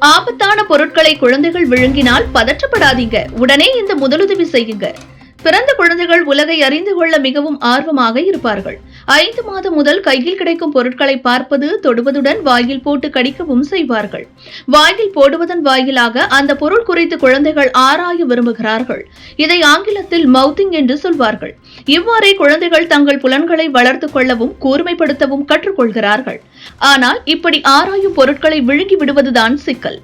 ஆபத்தான பொருட்களை குழந்தைகள் விழுங்கினால் பதற்றப்படாதீங்க. உடனே இந்த முதலுதவி செய்யுங்க. பிறந்த குழந்தைகள் உலகை அறிந்து கொள்ள மிகவும் ஆர்வமாக இருப்பார்கள். ஐந்து மாதம் முதல் கையில் கிடைக்கும் பொருட்களை பார்ப்பது தொடுவதுடன் வாயில் போட்டு கடிக்கவும் செய்வார்கள். வாயில் போடுவதன் வாயிலாக அந்த பொருள் குறித்து குழந்தைகள் ஆராய விரும்புகிறார்கள். இதை ஆங்கிலத்தில் மவுத்திங் என்று சொல்வார்கள். இவ்வாறே குழந்தைகள் தங்கள் புலன்களை வளர்த்துக் கொள்ளவும் கூர்மைப்படுத்தவும் கற்றுக்கொள்கிறார்கள். ஆனால் இப்படி ஆராயும் பொருட்களை விழுங்கி விடுவதுதான் சிக்கல்.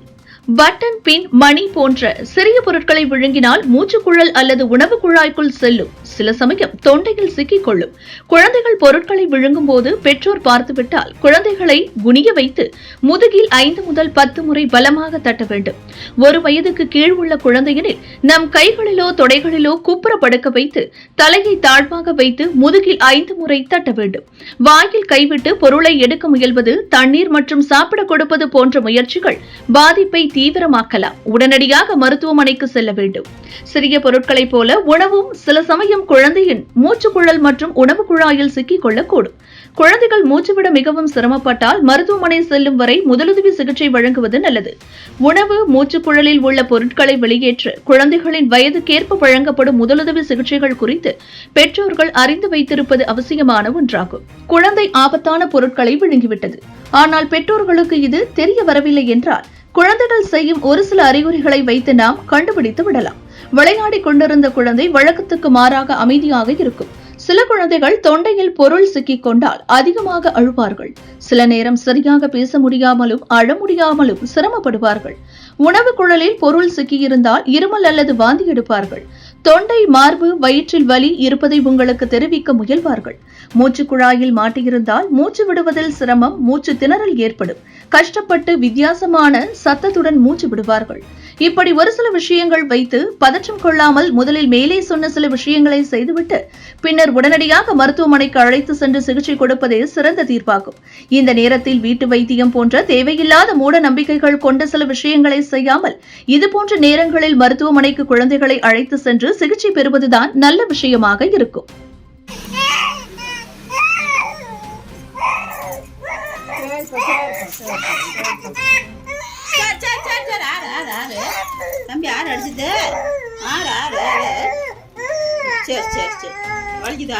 பட்டன் பின் மணி போன்ற சிறிய பொருட்களை விழுங்கினால் மூச்சுக்குழல் அல்லது உணவு குழாய்க்குள் செல்லும். சில சமயம் தொண்டையில் சிக்கிக்கொள்ளும். குழந்தைகள் பொருட்களை விழுங்கும் போது பெற்றோர் பார்த்துவிட்டால் குழந்தைகளை குனிய வைத்து முதுகில் ஐந்து முதல் பத்து முறை பலமாக தட்ட வேண்டும். ஒரு வயதுக்கு கீழ் உள்ள குழந்தையனில் நம் கைகளிலோ தொடைகளிலோ குப்புற படுக்க வைத்து தலையை தாழ்வாக வைத்து முதுகில் ஐந்து முறை தட்ட வேண்டும். வாயில் கைவிட்டு பொருளை எடுக்க முயல்வது தண்ணீர் மற்றும் சாப்பிட கொடுப்பது போன்ற முயற்சிகள் பாதிப்பை தீவிரமாக்கலாம். உடனடியாக மருத்துவமனைக்கு செல்ல வேண்டும். சிறிய பொருட்களைப் போல உணவும் சில சமயம் குழந்தையின் மூச்சுக்குழல் மற்றும் உணவு குழாயில் சிக்கிக் கொள்ளக்கூடும் குழந்தைகள் மூச்சுவிட மிகவும் சிரமப்பட்டால் மருத்துவமனை செல்லும் வரை முதலுதவி சிகிச்சை வழங்குவது நல்லது. உணவு மூச்சுக்குழலில் உள்ள பொருட்களை வெளியேற்ற குழந்தைகளின் வயதுக்கேற்ப வழங்கப்படும் முதலுதவி சிகிச்சைகள் குறித்து பெற்றோர்கள் அறிந்து வைத்திருப்பது அவசியமான ஒன்றாகும். குழந்தை ஆபத்தான பொருட்களை விழுங்கிவிட்டது. ஆனால் பெற்றோர்களுக்கு இது தெரிய வரவில்லை என்றால் குழந்தைகள் செய்யும் ஒரு சில அறிகுறிகளை வைத்து நாம் கண்டுபிடித்து விடலாம். விளையாடிக் கொண்டிருந்த குழந்தை வழக்கத்துக்கு மாறாக அமைதியாக இருக்கும். சில குழந்தைகள் தொண்டையில் பொருள் சிக்கிக் கொண்டால் அதிகமாக அழுவார்கள். சில நேரம் சரியாக பேச முடியாமலும் அழ முடியாமலும் சிரமப்படுவார்கள். உணவு குழலில் பொருள் சிக்கியிருந்தால் இருமல் அல்லது வாந்தி எடுப்பார்கள். தொண்டை மார்பு வயிற்றில் வலி இருப்பதை உங்களுக்கு தெரிவிக்க முயல்வார்கள். மூச்சு குழாயில் மாட்டியிருந்தால் மூச்சு விடுவதில் சிரமம் மூச்சு திணறல் ஏற்படும். கஷ்டப்பட்டு வித்தியாசமான சத்தத்துடன் மூச்சு விடுவார்கள். இப்படி ஒரு சில விஷயங்கள் வைத்து பதற்றம் கொள்ளாமல் முதலில் மேலே சொன்ன சில விஷயங்களை செய்துவிட்டு பின்னர் உடனடியாக மருத்துவமனைக்கு அழைத்து சென்று சிகிச்சை கொடுப்பதே சிறந்த தீர்ப்பாகும் இந்த நேரத்தில் வீட்டு வைத்தியம் போன்ற தேவையில்லாத மூட நம்பிக்கைகள் கொண்ட சில விஷயங்களை செய்யாமல் இதுபோன்ற நேரங்களில் மருத்துவமனைக்கு குழந்தைகளை அழைத்து சென்று சிகிச்சை பெறுவதுதான் நல்ல விஷயமாக இருக்கும். தம்பி ஆறு அடிச்சுது ஆறு ஆறு. சரி சரி சரி. வலிக்குதா?